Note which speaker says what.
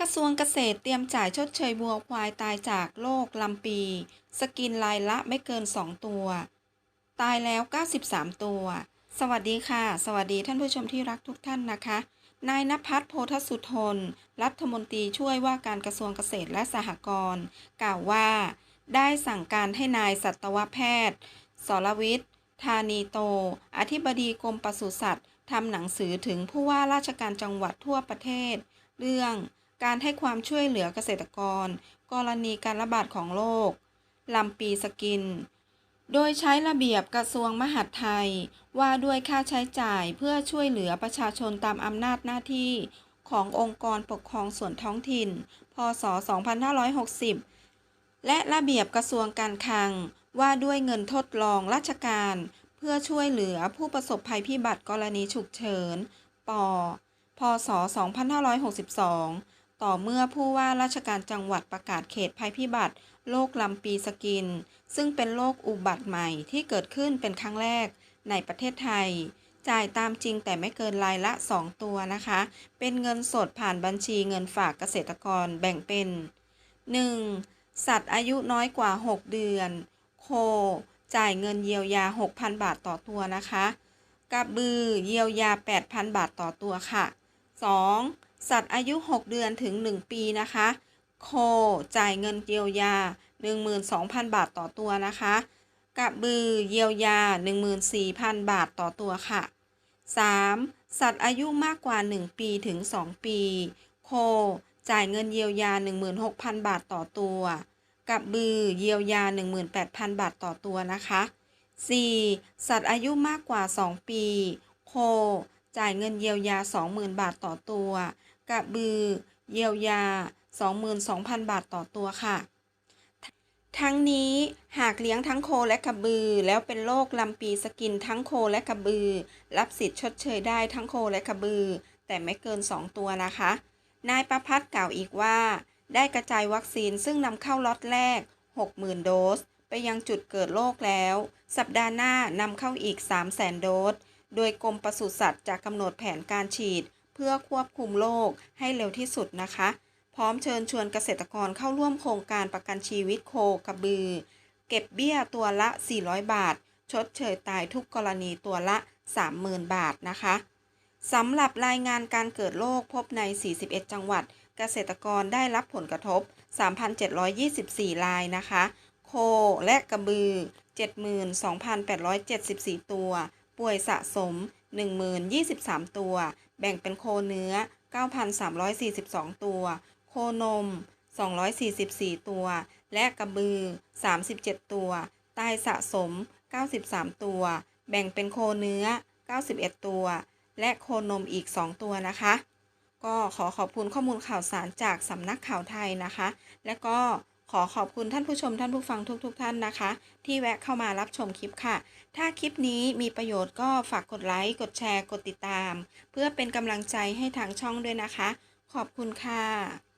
Speaker 1: กระทรวงเกษตรเตรียมจ่ายชดเชยวัวควายตายจากโรคลำปี สกินรายละไม่เกิน 2 ตัว ตายแล้ว 93 ตัว สวัสดีค่ะ สวัสดีท่านผู้ชมที่รักทุกท่านนะคะ นายนภัสโพธสุทน รัฐมนตรีช่วยว่าการกระทรวงเกษตรและสหกรณ์ กล่าวว่า ได้สั่งการให้นายสัตวแพทย์ สรวิทย์ ธานีโต อธิบดีกรมปศุสัตว์ทำหนังสือถึงผู้ว่าราชการจังหวัดทั่วประเทศ เรื่อง การให้ความช่วยเหลือเกษตรกร กรณีการระบาดของโรคลำปีสกิน โดยใช้ระเบียบกระทรวงมหาดไทย ว่าด้วยค่าใช้จ่ายเพื่อช่วยเหลือประชาชนตามอำนาจหน้าที่ขององค์กรปกครองส่วนท้องถิ่น พศ 2560 และระเบียบกระทรวงการคลัง ว่าด้วยเงินทดลองราชการ เพื่อช่วยเหลือผู้ประสบภัยพิบัติกรณีฉุกเฉิน ป พศ 2562 ต่อเมื่อผู้ว่าราชการจังหวัดประกาศเขตภัยพิบัติโรคลำปีสกิน ซึ่งเป็นโรคอุบัติใหม่ที่เกิดขึ้นเป็นครั้งแรกในประเทศไทย จ่ายตามจริงแต่ไม่เกินรายละ 2 ตัวนะคะ เป็นเงินสดผ่านบัญชีเงินฝากเกษตรกรแบ่งเป็น 1. สัตว์อายุน้อยกว่า 6 เดือน โค จ่ายเงินเยียวยา 6,000 บาทต่อตัวนะคะกระบือเยียวยา 8,000 บาทต่อตัวค่ะ 2. สัตว์อายุ 6 เดือนถึง 1 ปีนะคะ โค จ่ายเงินเยียวยา 12,000 บาทต่อตัวนะคะ กระบือเยียวยา 14,000 บาทต่อตัวค่ะ 3. สัตว์อายุมากกว่า 1 ปีถึง 2 ปี โค จ่ายเงินเยียวยา 16,000 บาทต่อตัวกระบือเยียวยา 18,000 บาทต่อตัวนะคะ 4. สัตว์อายุมากกว่า 2 ปี โค จ่ายเงินเยียวยา 20,000 บาทต่อตัว กระบือ เยียวยา 22,000 บาทต่อตัวค่ะ ทั้งนี้หากเลี้ยงทั้งโคและกระบือ แล้วเป็นโรคลำปีสกินทั้งโคและกระบือ รับสิทธิ์ชดเชยได้ทั้งโคและกระบือ แต่ไม่เกิน 2 ตัวนะคะ นายประพัฒน์กล่าวอีกว่า ได้กระจายวัคซีนซึ่งนำเข้าล็อตแรก 60,000 โดส ไปยังจุดเกิดโรคแล้ว สัปดาห์หน้านำเข้าอีก 300,000 โดส โดยกรมปศุสัตว์จะกำหนดแผนการฉีด เพื่อควบคุมโรคให้เร็วที่สุดนะคะ พร้อมเชิญชวนเกษตรกรเข้าร่วมโครงการประกันชีวิตโคกระบือ เก็บเบี้ยตัวละ 400 บาท ชดเชยตายทุกกรณีตัวละ 30,000 บาทนะคะสำหรับรายงานการเกิดโรคพบใน 41 จังหวัด เกษตรกรได้รับผลกระทบ 3,724 รายนะคะ โคและกระบือ 72,874 ตัว ป่วยสะสม 10,023 ตัว แบ่งเป็นโคเนื้อ 9,342 ตัว โคนม 244 ตัว และกระบือ 37 ตัว ตายสะสม 93 ตัว แบ่งเป็นโคเนื้อ 91 ตัว และโคนมอีก 2 ตัวนะคะ ก็ขอขอบคุณข้อมูลข่าวสารจากสำนักข่าวไทยนะคะ และก็ ขอขอบคุณท่านผู้ชมท่านผู้ฟังทุกๆทท่านนะคะ ที่แวะเข้ามารับชมคลิปค่ะ ถ้าคลิปนี้มีประโยชน์ก็ฝากกดไลค์กดแชร์กดติดตาม เพื่อเป็นกำลังใจให้ทางช่องด้วยนะคะ ขอบคุณค่ะ